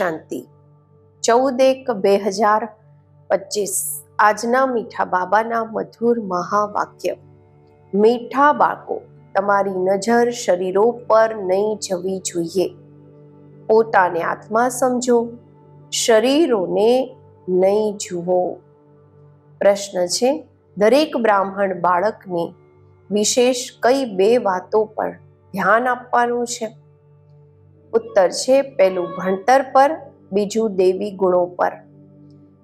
શાંતિ. ચૌદ એક બે હજાર પચીસ. આજના મીઠા બાબાના મધુર મહાવાક્ય. મીઠા બાળકો, તમારી નજર શરીરો પર નહીં જવી જોઈએ. પોતાને આત્મા સમજો, શરીરોને નહીં જુઓ. પ્રશ્ન છે, દરેક બ્રાહ્મણ બાળકને વિશેષ કઈ બે વાતો પર ધ્યાન આપવાનું છે? ઉત્તર છે પેલું ભણતર પર, બીજું દેવી ગુણો પર.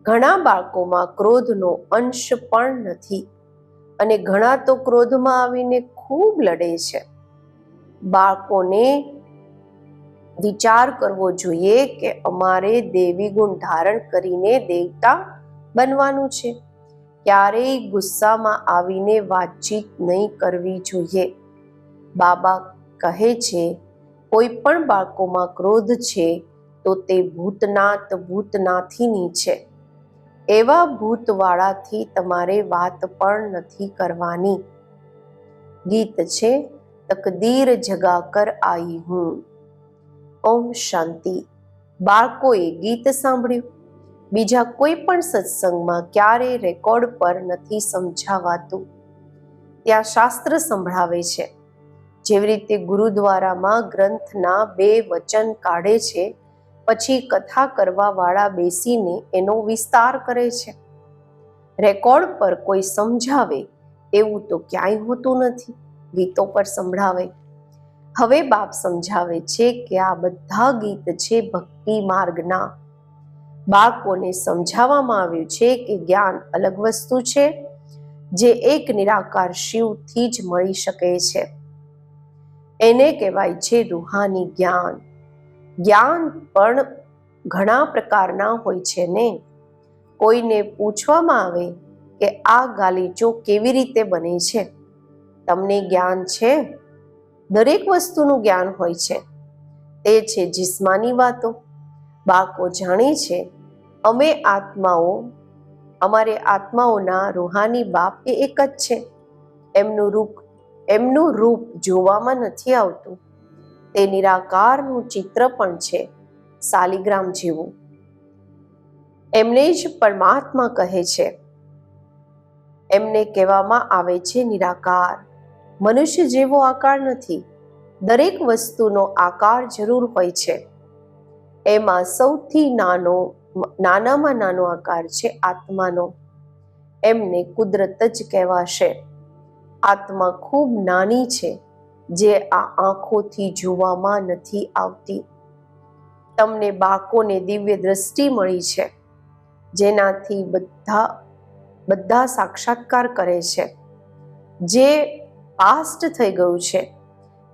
ઘણા બાળકોમાં ક્રોધનો અંશ પણ નથી અને ઘણા તો ક્રોધમાં આવીને ખૂબ લડે છે. બાળકોને વિચાર કરવો જોઈએ કે અમારે દેવી ગુણ ધારણ કરીને દેવતા બનવાનું છે. ક્યારેય ગુસ્સામાં આવીને વાતચીત નહીં કરવી જોઈએ. બાબા કહે છે કોઈ પણ બાળકોમાં ક્રોધ છે, તો તે ભૂતનાથ ભૂતનાથીની છે. એવા ભૂતવાળાથી તમારે વાત પણ નથી કરવાની. ગીત છે, તકદીર જગા કર આઈ હું. ઓમ શાંતિ. બાળકોએ ગીત સાંભળ્યું. બીજા કોઈ પણ સત્સંગમાં ક્યારેય રેકોર્ડ પર નથી સમજાવાતું. ત્યાં શાસ્ત્ર સંભળાવે છે. જેવી રીતે ગુરુદ્વારામાં ગ્રંથના બે વચન કાઢે છે, પછી કથા કરવાવાળા બેસીને એનો વિસ્તાર કરે છે. રેકોર્ડ પર કોઈ સમજાવે એવું તો ક્યાંય હોતું નથી, ગીતો પર સંભળાવે. હવે બાપ સમજાવે છે કે આ બધા ગીત છે ભક્તિ માર્ગના. બાળકોને સમજાવવામાં આવ્યું છે કે જ્ઞાન અલગ વસ્તુ છે, જે એક નિરાકાર શિવથી જ મળી શકે છે. એને કહેવાય છે રૂહાની જ્ઞાન. જ્ઞાન પણ ઘણા પ્રકારના હોય છે ને. કોઈને પૂછવામાં આવે કે આ ગાલીચો કેવી રીતે બને છે? તમને જ્ઞાન છે? દરેક વસ્તુનું જ્ઞાન હોય છે. તે છે જિસ્માની વાતો. બાળકો જાણે છે, અમે આત્માઓ, અમારે આત્માઓના રૂહાની બાપ એ એક જ છે. એમનું રૂપ એમનું રૂપ જોવામાં નથી આવતું. તે નિરાકારનું ચિત્ર પણ છે શાલિગ્રામ જેવું. એમને જ પરમાત્મા કહે છે. એમને કહેવામાં આવે છે નિરાકાર. મનુષ્ય જેવો આકાર નથી. દરેક વસ્તુનો આકાર જરૂર હોય છે. એમાં સૌથી નાનો, નાનામાં નાનો આકાર છે આત્માનો. એમને કુદરત જ કહેવાશે. આત્મા ખૂબ નાની છે, જે આ આંખોથી જોવામાં નથી આવતી. તમને બાકોને દિવ્ય દ્રષ્ટિ મળી છે, જેનાથી બધા બધા સાક્ષાત્કાર કરે છે. જે પાસ્ટ થઈ ગયું છે,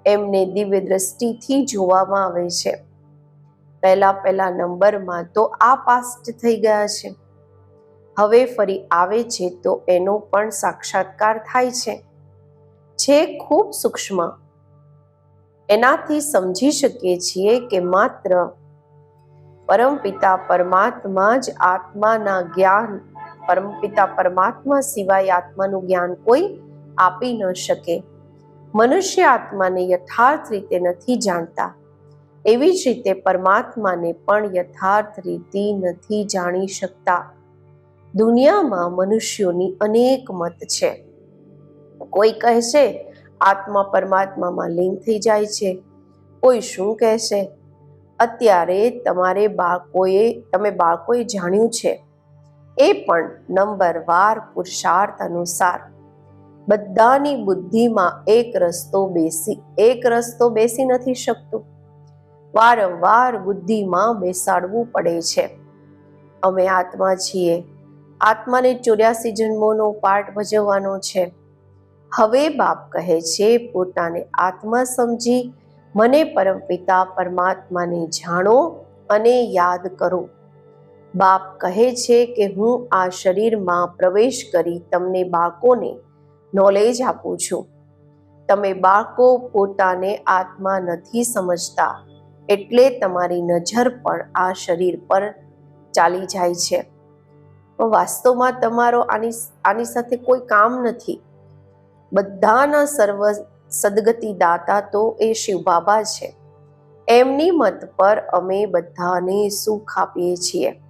એમને દિવ્ય દ્રષ્ટિથી જોવામાં આવે છે. પહેલા પહેલા નંબરમાં તો આ પાસ્ટ થઈ ગયા છે. હવે ફરી આવે છે તો એનો પણ સાક્ષાત્કાર થાય છે. છે ખૂબ સૂક્ષ્મ. એનાથી સમજી શકીએ છીએ કે માત્ર પરમપિતા પરમાત્મા જ આત્માના જ્ઞાન પરમપિતા પરમાત્મા સિવાય આત્માનું જ્ઞાન કોઈ આપી ન શકે. મનુષ્ય આત્માને યથાર્થ રીતે નથી જાણતા. એવી જ રીતે પરમાત્માને પણ યથાર્થ રીતે નથી જાણી શકતા. દુનિયામાં મનુષ્યોની અનેક મત છે. કોઈ કહેશે, આત્મા પરમાત્મામાં લીન થઈ જાય છે. કોઈ શું કહેશે? અત્યારે તમારે બાળકોએ, તમે બાળકોએ જાણ્યું છે. એ પણ નંબરવાર પુરુષાર્થ અનુસાર. બધાની બુદ્ધિમાં એક રસ્તો બેસી, એક રસ્તો બેસી નથી શકતું. વારંવાર બુદ્ધિમાં બેસાડવું પડે છે. અમે આત્મા છીએ. આત્માને ચોર્યાસી જન્મોનો પાઠ ભજવવાનો છે. હવે બાપ કહે છે, પોતાને આત્મા સમજી મને પરમપિતા પરમાત્માને જાણો અને યાદ કરો. બાપ કહે છે કે હું આ શરીરમાં પ્રવેશ કરી તમને બાળકોને નોલેજ આપું છું. તમે બાળકો પોતાને આત્મા નથી સમજતા, એટલે તમારી નજર પણ આ શરીર પર ચાલી જાય છે. વાસ્તવમાં તમારો આની આની સાથે કોઈ કામ નથી. બધાના સર્વ સદગતિ દાતા તો એ શિવ બાબા છે. એમની મત પર અમે બધાને સુખ આપીએ છીએ.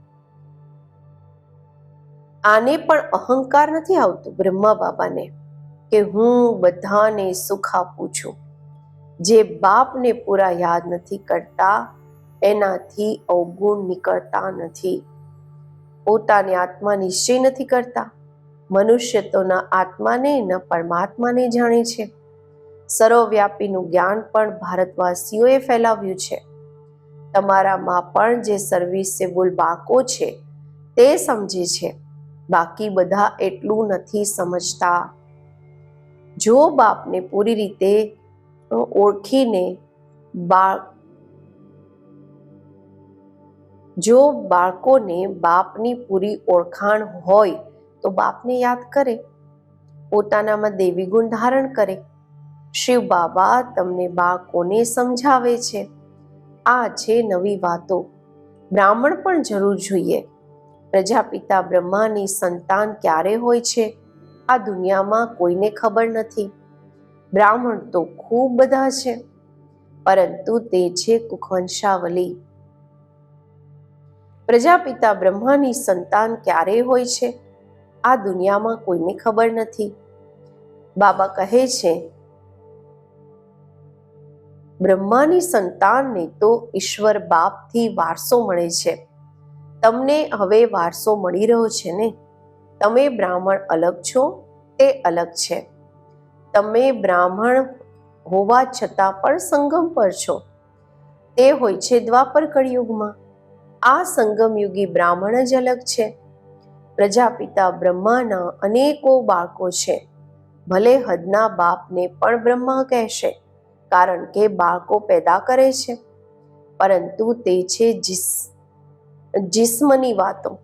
આને પણ અહંકાર નથી આવતો બ્રહ્મા બાબાને, કે હું બધાને સુખ આપું છું. જે બાપને પૂરા યાદ નથી કરતા, એનાથી અવગુણ નીકળતા નથી. પોતાની આત્મા નિશ્ચય નથી કરતા. મનુષ્ય તો ન આત્માને ન પરમાત્માને જાણે છે. સર્વવ્યાપીનું જ્ઞાન પણ ભારતવાસીઓએ ફેલાવ્યું છે. તમારામાં પણ જે સર્વિસેબલ બાકો છે, તે સમજે છે. બાકી બધા એટલું નથી સમજતા. જો બાપને પૂરી રીતે ઓળખીને બાળ જો બાળકોને બાપની પૂરી ઓળખાણ હોય તો બાપને યાદ કરે. પોતાનામાં દેવી ગુણ ધારણ કરે. શિવ બાબા તમને બાળકોને સમજાવે છે? આ છે નવી વાતો. બ્રાહ્મણ પણ જરૂર જોઈએ. પ્રજાપિતા બ્રહ્માની સંતાન ક્યારે હોય છે? આ દુનિયામાં કોઈને ખબર નથી. બ્રાહ્મણ તો ખૂબ બધા છે. પરંતુ તે છે કુખવંશાવલી. પ્રજાપિતા બ્રહ્માની સંતાન ક્યારે હોય છે? આ દુનિયામાં કોઈને ખબર નથી. બાબા કહે છે, બ્રહ્માની સંતાનને તો ઈશ્વર બાપથી વારસો મળે છે. તમને હવે વારસો મળી રહ્યો છે ને? તમે બ્રાહ્મણ અલગ છો? તે અલગ છે. તમે બ્રાહ્મણ હોવા છતાં પણ સંગમ પર છો. તે હોય છે દ્વાપર કળિયુગમાં આ સંગમયુગી બ્રાહ્મણ જ અલગ છે. પ્રજાપિતા બ્રહ્માના અનેકો બાળકો છે. ભલે હદના બાપને પણ બ્રહ્મા કહેશે, કારણ કે બાળકો પેદા કરે છે. પરંતુ તે છે જીસ, જિસ્મની વાતો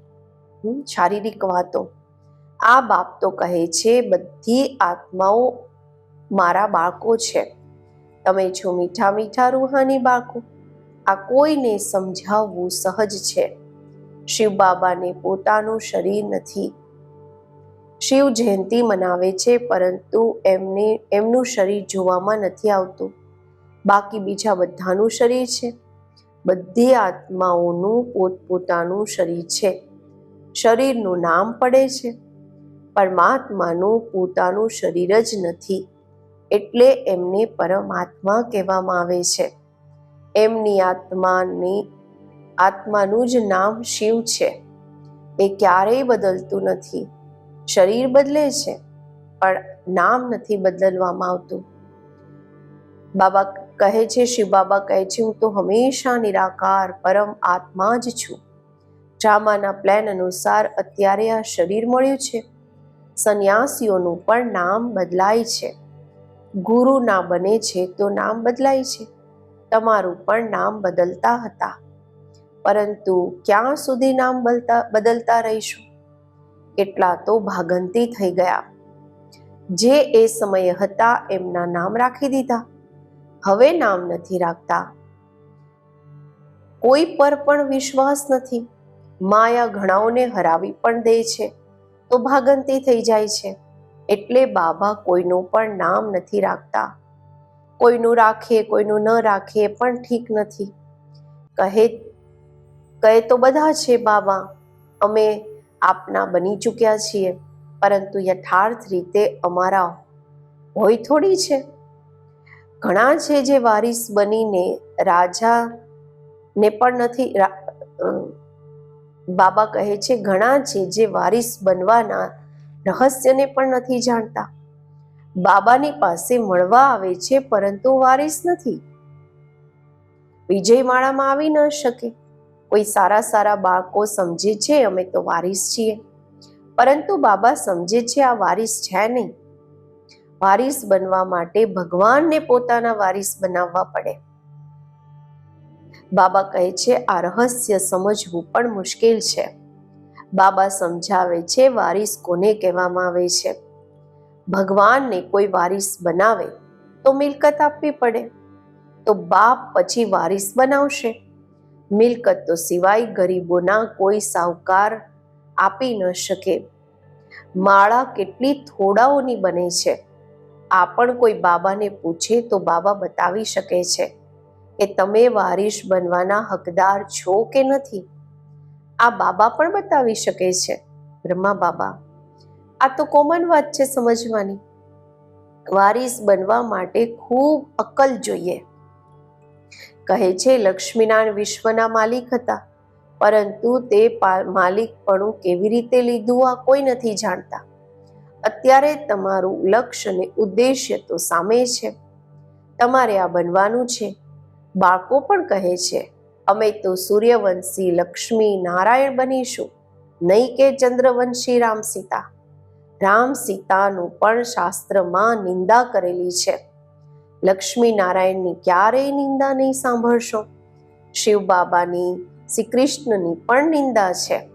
શારીરિક વાતો. આ બાપ તો કહે છે, બધી આત્માઓ મારા બાળકો છે. તમે છો મીઠા મીઠા રૂહાની બાળકો. આ કોઈને સમજાવવું સહજ છે. શિવ બાબાને પોતાનું શરીર નથી. શિવ જયંતિ મનાવે છે, પરંતુ એમને, એમનું શરીર જોવામાં નથી આવતું. બાકી બીજા બધાનું શરીર છે. બધી આત્માઓનું પોતપોતાનું શરીર છે. શરીરનું નામ પડે છે. પરમાત્માનું પોતાનું શરીર જ નથી. એટલે એમને પરમાત્મા કહેવામાં આવે છે. એમની આત્માની આત્માનું જ નામ શિવ છે. એ ક્યારેય બદલતું નથી. શરીર બદલે છે, પણ નામ નથી બદલવામાં આવતું. બાબા કહે છે, શિવ બાબા કહે છે, હું તો હંમેશા નિરાકાર, પરમ આત્મા જ છું. ડ્રામાના પ્લાન અનુસાર અત્યારે આ શરીર મળ્યું છે. સંન્યાસીઓનું પણ નામ બદલાય છે. ગુરુ ના બને છે તો નામ બદલાય છે. તમારું પણ નામ બદલતા હતા. પરંતુ ક્યાં સુધી નામ બદલતા બદલતા રહીશું? કેટલા તો ભાગંતી થઈ ગયા. જે એ સમયે હતા એમના નામ રાખી દીધા. હવે નામ નથી રાખતા. કોઈ પર પણ વિશ્વાસ નથી. માયા ઘણાઓને હરાવી પણ દે છે. તો ભાગંતી થઈ જાય છે. એટલે બાબા કોઈનું પણ નામ નથી રાખતા. કોઈનું રાખે, કોઈનું ન રાખે પણ ઠીક નથી. કહે કહે તો બધા છે બાબા, અમે આપના બની ચૂક્યા છીએ, પરંતુ યથાર્થ રીતે અમારા હોય થોડી છે. ઘણા છે જે વારિસ બનીને રાજા ને પણ નથી બાબા કહે છે, ઘણા છે જે વારિસ બનવાના રહસ્યને પણ નથી જાણતા. બાબાની પાસે મળવા આવે છે, પરંતુ વારિસ નથી. વિજયમાળામાં આવી ન શકે. કોઈ સારા સારા બાળકો સમજે છે? અમે તો વારીસ છીએ. પરંતુ બાબા સમજે છે આ વારીસ છે નહીં. વારીસ બનવા માટે ભગવાનને પોતાના વારીસ બનાવવા પડે. બાબા કહે છે, આ રહસ્ય સમજવું પણ મુશ્કેલ છે. બાબા સમજાવે છે, વારીસ કોને કહેવામાં આવે છે? ભગવાનને કોઈ વારીસ બનાવે તો મિલકત આપવી પડે. તો બાપ પછી વારીસ બનાવશે. મિલકત સિવાય ગરીબોના કોઈ સાહુકાર આપી ન શકે. માળા કેટલી થોડાઓની બને છે. આ પણ કોઈ બાબાને પૂછે તો બાબા બતાવી શકે છે કે તમે વારિશ બનવાના હકદાર છો કે નથી? આ બાબા પણ બતાવી શકે છે, બ્રહ્મા બાબા. આ તો કોમન વાત છે સમજવાની. વારિસ બનવા માટે ખૂબ અકલ જોઈએ. કહે છે, લક્ષ્મીનારાયણ વિશ્વના માલિક હતા. પરંતુ તે માલિકપણું કેવી રીતે લીધું આ કોઈ નથી જાણતા. અત્યારે તમારું લક્ષ્ય અને ઉદ્દેશ્ય તો સામે છે. તમારે આ બનવાનું છે. બાળકો પણ કહે છે, અમે તો સૂર્યવંશી લક્ષ્મી નારાયણ બનીશું. નહીં કે ચંદ્રવંશી રામ સીતા. રામ સીતાનું પણ શાસ્ત્રમાં નિંદા કરેલી છે. લક્ષ્મી નારાયણની ક્યારેય નિંદા નહીં સાંભળશો. શિવ બાબાની શ્રી કૃષ્ણની પણ નિંદા છે.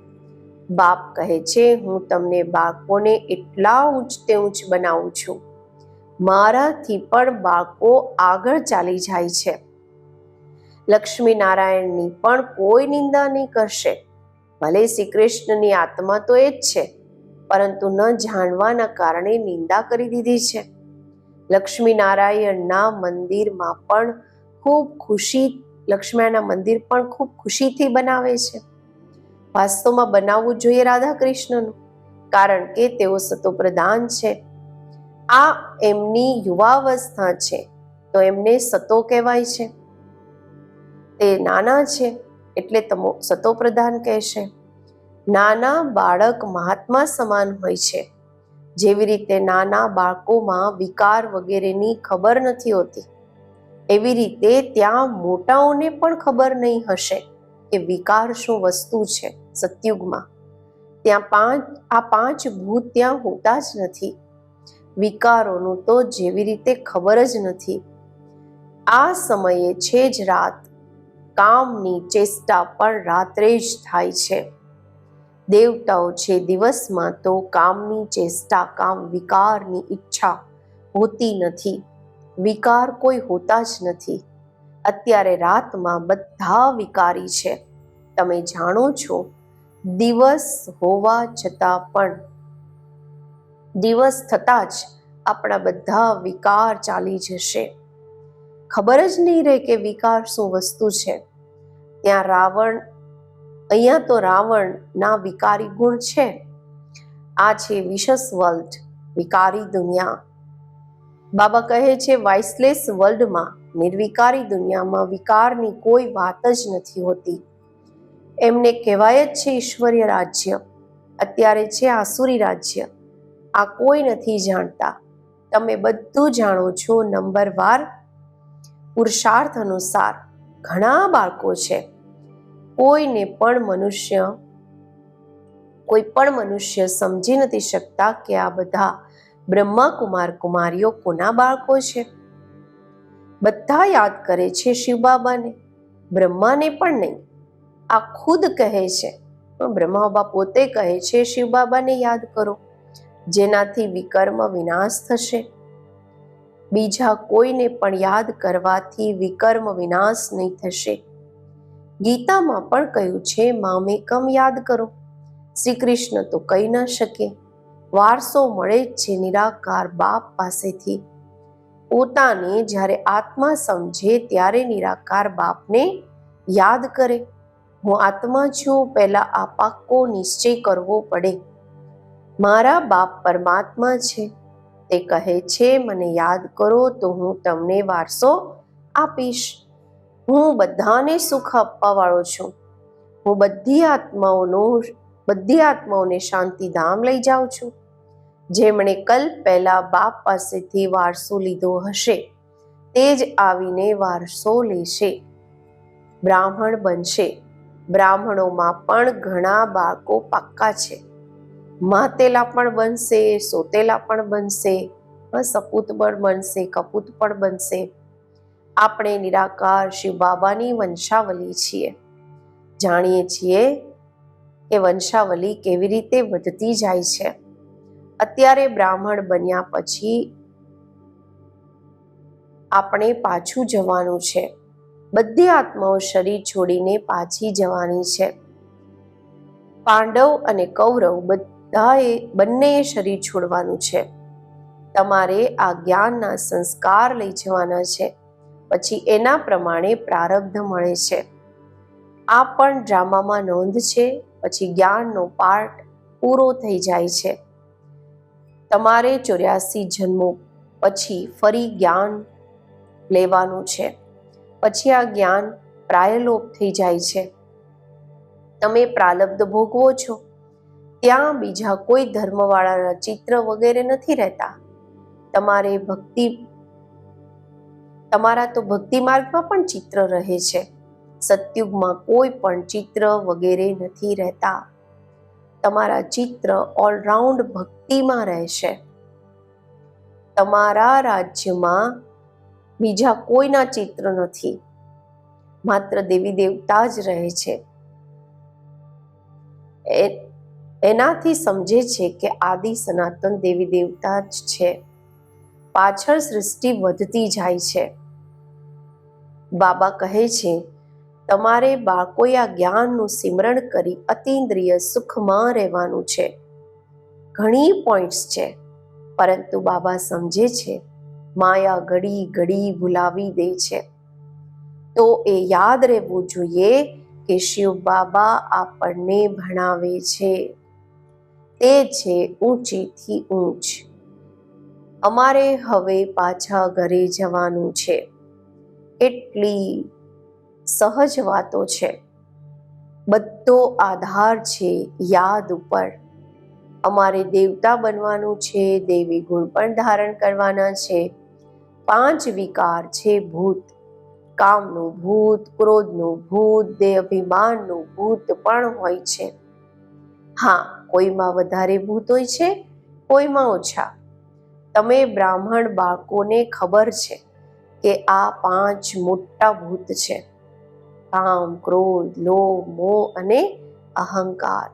બાપ કહે છે, હું તમને બાળકોને એટલા ઊંચતે ઊંચ બનાવું છું. મારાથી પણ બાળકો આગળ ચાલી જાય છે. લક્ષ્મી નારાયણની પણ કોઈ નિંદા નહીં કરશે. ભલે શ્રી કૃષ્ણની આત્મા તો એ જ છે, પરંતુ ન જાણવાના કારણે નિંદા કરી દીધી છે. લક્ષ્મી નારાયણના મંદિરમાં પણ ખૂબ ખુશી, લક્ષ્મીના મંદિર પણ ખૂબ ખુશીથી બનાવે છે. વાસ્તવમાં બનાવવું જોઈએ રાધા કૃષ્ણનું કારણ કે તેઓ સતોપ્રધાન છે. આ એમની યુવાવસ્થા છે, તો એમને સતો કહેવાય છે. તે નાના છે, એટલે તમો સતોપ્રધાન કહેશે. નાના બાળક મહાત્મા સમાન હોય છે. જેવી રીતે નાના બાળકોમાં વિકાર વગેરેની ખબર નથી હોતી. એવી રીતે ત્યાં મોટાઓને પણ ખબર નહીં હશે કે વિકાર શું વસ્તુ છે સતયુગમાં. ત્યાં પાંચ, આ પાંચ ભૂત ત્યાં હોતા જ નથી. વિકારોનું તો જેવી રીતે ખબર જ નથી. આ સમયે છે જ રાત. કામની ચેષ્ટા પણ રાત્રે જ થાય છે. દેવતાઓ છે દિવસમાં તો કામની ચેષ્ટા, કામ વિકારની ઈચ્છા હોતી નથી. વિકાર કોઈ હોતા જ નથી. અત્યારે રાતમાં બધા વિકારી છે. તમે જાણો છો, દિવસ હોવા છતાં પણ, દિવસ થતાં જ આપણા બધા વિકાર ચાલી જશે. ખબર જ નહીં રહે કે વિકાર શું વસ્તુ છે. ત્યાં રાવણ અહીંયા તો રાવણના વિકારી ગુણ છે. આ છે વિશસ વર્લ્ડ, વિકારી દુનિયા. બાબા કહે છે, વાઇસલેસ વર્લ્ડમાં નિર્વિકારી દુનિયામાં વિકારની કોઈ વાત જ નથી હોતી. એમને કહેવાય જ છે ઈશ્વરીય રાજ્ય. અત્યારે છે આસુરી રાજ્ય. આ કોઈ નથી જાણતા. તમે બધું જાણો છો નંબરવાર પુરુષાર્થ અનુસાર ઘણા બાળકો છે. કોઈને પણ મનુષ્ય, કોઈ પણ મનુષ્ય સમજી નથી શકતા કે આ બધા બ્રહ્મા કુમાર કુમારીઓ કોના બાળકો છે. બધા યાદ કરે છે શિવ બાબાને. બ્રહ્માને પણ નહીં. આ ખુદ કહે છે. બ્રહ્મા બાબા પોતે કહે છે શિવ બાબાને યાદ કરો. જેનાથી વિકર્મ વિનાશ થશે. બીજા કોઈને પણ યાદ કરવાથી વિકર્મ વિનાશ નહીં થશે. ગીતામાં પણ કહ્યું છે મામેકમ યાદ કરો. શ્રી કૃષ્ણ તો કહી ન શકે. વારસો મળે જ છે નિરાકાર બાપ પાસેથી. પોતાને જ્યારે આત્મા સમજે ત્યારે નિરાકાર બાપને યાદ કરે. હું આત્મા છું, પહેલા આ પાક્કો નિશ્ચય કરવો પડે. મારા બાપ પરમાત્મા છે. તે કહે છે, મને યાદ કરો તો હું તમને વારસો આપીશ. હું બધાને સુખ આપવા વાળો છું. હું બધી આત્માઓનો, બધી આત્માઓને શાંતિધામ લઈ જાઉં છું. જેમણે કલ્પ પહેલા બાપ પાસેથી વારસો લીધો હશે, તે જ આવીને વારસો લેશે. બ્રાહ્મણ બનશે. બ્રાહ્મણોમાં પણ ઘણા બાળકો પાક્કા છે. માતેલા પણ બનશે, સોતેલા પણ બનશે સપૂત પણ બનશે, કપૂત પણ બનશે. આપણે નિરાકાર શિવ બાબાની વંશાવલી છીએ. જાણીએ છીએ કે વંશાવલી કેવી રીતે વધતી જાય છે. અત્યારે બ્રાહ્મણ બન્યા પછી આપણે પાછું જવાનું છે. બધી આત્માઓ શરીર છોડીને પાછી જવાની છે. પાંડવ અને કૌરવ બધાએ બંનેએ શરીર છોડવાનું છે. તમારે આ જ્ઞાનના સંસ્કાર લઈ જવાના છે. પછી એના પ્રમાણે પ્રારબ્ધ મળે છે. આ પણ ડ્રામામાં નોંધ છે, પછી જ્ઞાનનો પાઠ પૂરો થઈ જાય છે. તમારે ચોર્યાસી જન્મો પછી ફરી જ્ઞાન લેવાનું છે. પછી આ જ્ઞાન પ્રાયલોપ થઈ જાય છે. તમે પ્રાલબ્ધ ભોગવો છો. ત્યાં બીજા કોઈ ધર્મવાળાના ચિત્ર વગેરે નથી રહેતા. તમારે ભક્તિ તમારા તો ભક્તિ માર્ગમાં પણ ચિત્ર રહે છે. સતયુગમાં કોઈ પણ ચિત્ર વગેરે નથી રહેતા. તમારા ચિત્ર ઓલરાઉન્ડ ભક્તિમાં રહેશે તમારા રાજ્યમાં બીજા કોઈના ચિત્ર નથી. માત્ર દેવી દેવતા જ રહે છે. એનાથી સમજે છે કે આદિ સનાતન દેવી દેવતા જ છે. પાછળ સૃષ્ટિ વધતી જાય છે. બાબા કહે છે, તમારે બાળકોએ જ્ઞાનનું સિમરણ કરી અતિન્દ્રિય સુખમાં રહેવાનું છે. ઘણી પોઈન્ટ્સ છે, પરંતુ બાબા સમજે છે, માયા ઘડી ઘડી ભૂલાવી દે છે. તો એ યાદ રહેવું જોઈએ કે શિવ બાબા આપણને ભણાવે છે. તે છે ઊંચીથી ઊંચ. અમારે હવે પાછા ઘરે જવાનું છે. કેટલી સહજ વાતો છે. બધો આધાર છે યાદ ઉપર. અમારે દેવતા બનવાનું છે, દેવી ગુણ પણ ધારણ કરવાના છે. પાંચ વિકાર છે ભૂત. કામનું ભૂત, ક્રોધનું ભૂત, દેહ અભિમાનનું ભૂત પણ હોય છે. હા, કોઈમાં વધારે ભૂત હોય છે, કોઈમાં ઓછા. તમે બ્રાહ્મણ બાળકોને ખબર છે. કે આ પાંચ મોટા ભૂત છે. કામ, ક્રોધ, લોભ, મોહ અને અહંકાર.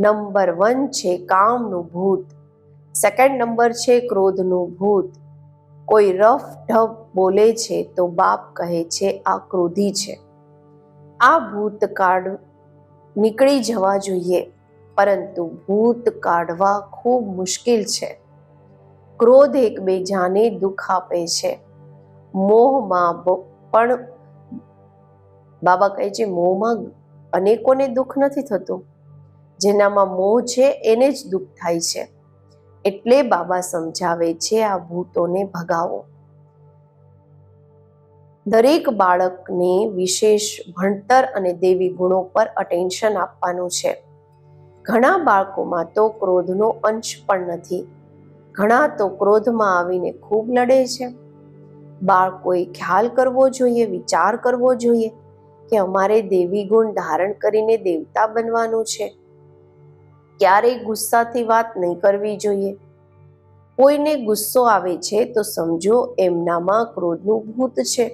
નંબર વન છે કામનું ભૂત. સેકન્ડ નંબર છે ક્રોધનું ભૂત. કોઈ રફ ઢબ બોલે છે તો બાપ કહે છે, આ ક્રોધી છે. આ ભૂત કાઢ નીકળી જવા જોઈએ, પરંતુ ભૂત કાઢવા ખૂબ મુશ્કેલ છે. ક્રોધ એકબીજાને દુઃખ આપે છે. મોહમાં પણ બાબા કહે છે, મોહમાં અનેકોને દુઃખ નથી થતું. જેનામાં મોહ છે, એને જ દુઃખ થાય છે. એટલે બાબા સમજાવે છે, આ ભૂતોને ભગાવો. દરેક બાળકને વિશેષ ભણતર અને દેવી ગુણો પર અટેન્શન આપવાનું છે. ઘણા બાળકોમાં તો ક્રોધનો અંશ પણ નથી. ઘણા તો ક્રોધમાં આવીને ખૂબ લડે છે. બાળકોએ ખ્યાલ કરવો જોઈએ, વિચાર કરવો જોઈએ કે અમારે દેવી ગુણ ધારણ કરીને દેવતા બનવાનું છે. ક્યારેય ગુસ્સાથી વાત નહીં કરવી જોઈએ. કોઈને ગુસ્સો આવે છે તો સમજો એમનામાં ક્રોધનું ભૂત છે.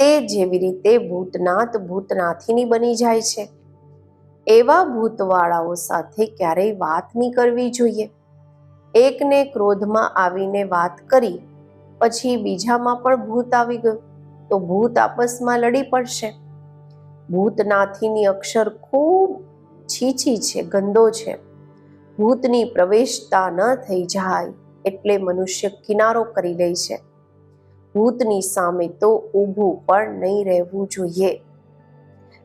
તે જેવી રીતે ભૂતનાથ ભૂતનાથીની બની જાય છે. એવા ભૂતવાળાઓ સાથે ક્યારેય વાત નહીં કરવી જોઈએ. એકને ક્રોધમાં આવીને વાત કરી પછી બીજામાં પણ ભૂત આવી ગયું. તો ભૂત આપસમાં લડી પડશે. ભૂતનાથીની અક્ષર ખૂબ છીછી છે, ગંદો છે. ભૂતની પ્રવેશતા ન થઈ જાય એટલે મનુષ્ય કિનારો કરી લે છે. ભૂતની સામે તો ઊભું પણ નહીં રહેવું જોઈએ.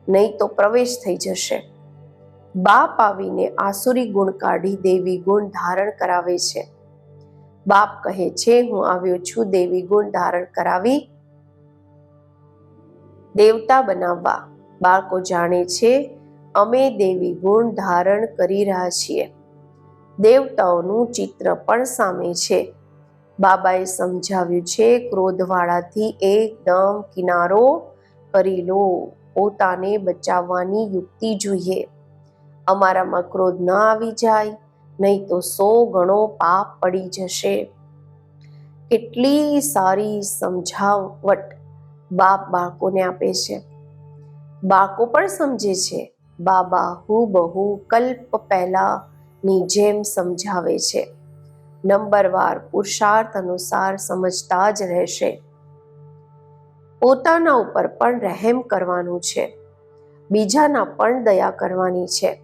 નહીં તો પ્રવેશ થઈ જશે. બાપ આવીને આસુરી ગુણ કાઢી દેવી ગુણ ધારણ કરાવે છે. બાપ કહે છે, હું આવ્યો છું દેવી ગુણ ધારણ કરાવી દેવતા બનાવવા. બાળકો જાણે છે, અમે દેવી ગુણ ધારણ કરી રહ્યા છીએ. દેવતાઓનું ચિત્ર પણ સામે છે. બાબાએ સમજાવ્યું છે, ક્રોધવાળાથી એકદમ કિનારો કરી લો. પોતાને બચાવવાની યુક્તિ જોઈએ. અમારામાં ક્રોધ ન આવી જાય. નહીં તો સો ગણો પાપ પડી જશે. કેટલી સારી સમજાવટ બાપ બાળકોને આપે છે. બાળકો પણ સમજે છે, બાબા હુબહુ કલ્પ પહેલાની જેમ સમજાવે છે. નંબરવાર પુરુષાર્થ અનુસાર સમજતા જ રહેશે. પોતાના ઉપર પણ રહેમ કરવાનું છે. બીજાના પણ દયા કરવાની છે.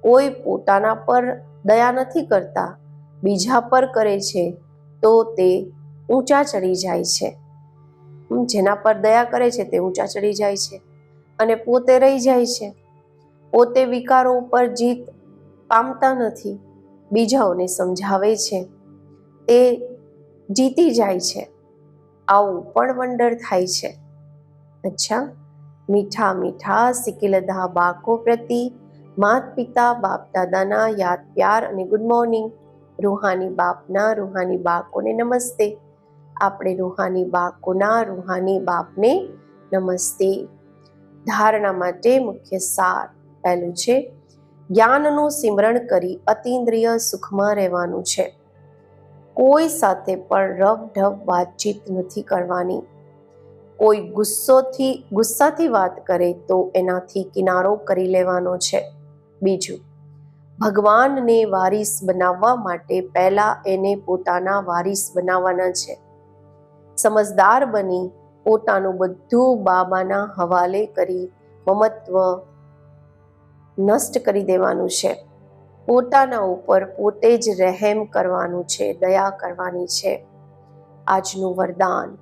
કોઈ પોતાના પર દયા નથી કરતા, બીજા પર કરે છે, તો તે ઊંચા ચડી જાય છે. જેના પર દયા કરે છે, તે ઊંચા ચડી જાય છે અને પોતે રહી જાય છે. પોતે વિકારો ઉપર જીત પામતા નથી, બીજાઓને સમજાવે છે. તે જીતી જાય છે. આવું પણ વંડર થાય છે. અચ્છા, મીઠા મીઠા સિકિલધા બાકો પ્રતિ માત પિતા બાપ દાદાના યાદ પ્યાર અને ગુડ મોર્નિંગ રૂહાની બાપના, રૂહાની બાકોને નમસ્તે. આપણે રૂહાની બાકોના રૂહાની બાપને નમસ્તે. ધારણા માટે મુખ્ય સાર પહેલું છે, જ્ઞાનનું સિમરણ કરી અતિન્દ્રિય સુખમાં રહેવાનું છે. કોઈ સાથે પણ રબ ઢબ વાતચીત નથી કરવાની. કોઈ ગુસ્સોથી, ગુસ્સાથી વાત કરે તો એનાથી કિનારો કરી લેવાનો છે. બીજું, ભગવાનને વારીસ બનાવવા માટે પહેલા એને પોતાના વારીસ બનાવવાના છે. સમજદાર બની પોતાનું બધું બાબાના હવાલે કરી મમત્વ નષ્ટ કરી દેવાનું છે. પોતાના ઉપર પોતે જ રહેમ કરવાનું છે, દયા કરવાની છે. આજનું વરદાન.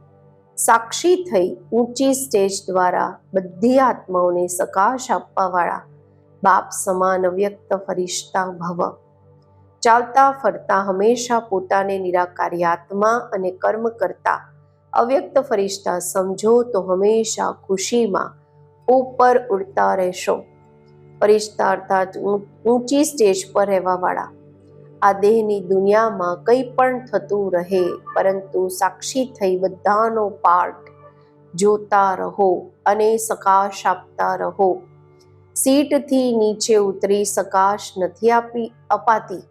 સાક્ષી થઈ ઊંચી સ્ટેજ દ્વારા બધી આત્માઓને સકાશ આપવાવાળા બાપ સમાન વ્યક્ત ફરિશ્તા ભવ. ચાલતા ફરતા હંમેશા પોતાને નિરાકારી આત્મા અને કર્મ કરતા અવ્યક્ત ફરિશ્તા સમજો તો હંમેશા ખુશીમાં ઉપર ઉડતા રહેશો. ફરિશ્તા અર્થાત ઊંચી સ્ટેજ પર રહેવાવાળા. આ દેહની દુનિયામાં કંઈ પણ થતું રહે પરંતુ સાક્ષી થઈ બધાનો પાર્ટ જોતા રહો અને સકાશ આપતા રહો. સીટથી નીચે ઉતરી સકાશ નથી આપી, અપાતી.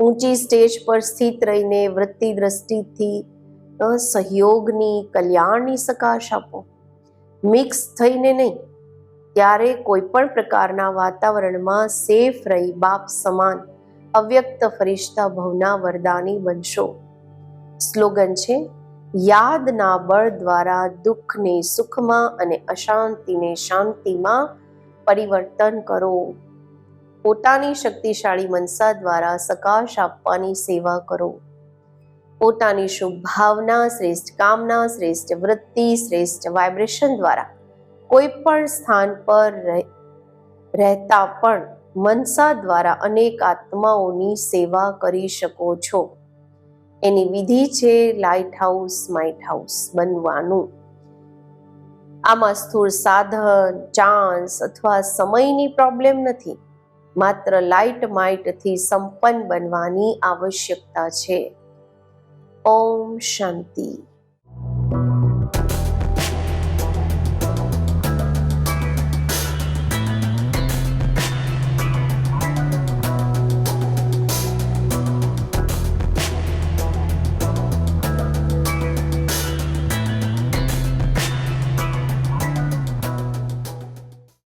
ઊંચી સ્ટેજ પર સ્થિત રહીને વૃત્તિ દ્રષ્ટિથી સહયોગની કલ્યાણની સકાશ આપો. મિક્સ થઈને નહીં, ત્યારે કોઈ પણ પ્રકારના વાતાવરણમાં સેફ રહી બાપ સમાન અવ્યક્ત ફરિશ્તા ભવના વરદાની બનશો. સ્લોગન છે યાદના બળ દ્વારા દુઃખને સુખમાં અને અશાંતિને શાંતિમાં પરિવર્તન કરો. પોતાની શક્તિશાળી મનસા દ્વારા સકાશ આપવાની સેવા કરો. પોતાની શુભ ભાવના, શ્રેષ્ઠ કામના, શ્રેષ્ઠ વૃત્તિ, શ્રેષ્ઠ વાઇબ્રેશન દ્વારા કોઈ પણ સ્થાન પર રહેતા પણ મનસા દ્વારા અનેક આત્માઓની સેવા કરી શકો છો. એની વિધિ છે લાઇટ હાઉસ માઇટ હાઉસ બનવાનું. આમાં સ્થૂળ સાધન ચાન્સ અથવા સમયની પ્રોબ્લેમ નથી. માત્ર લાઇટ માઇટથી સંપન્ન બનવાની આવશ્યકતા છે. ઓમ શાંતિ.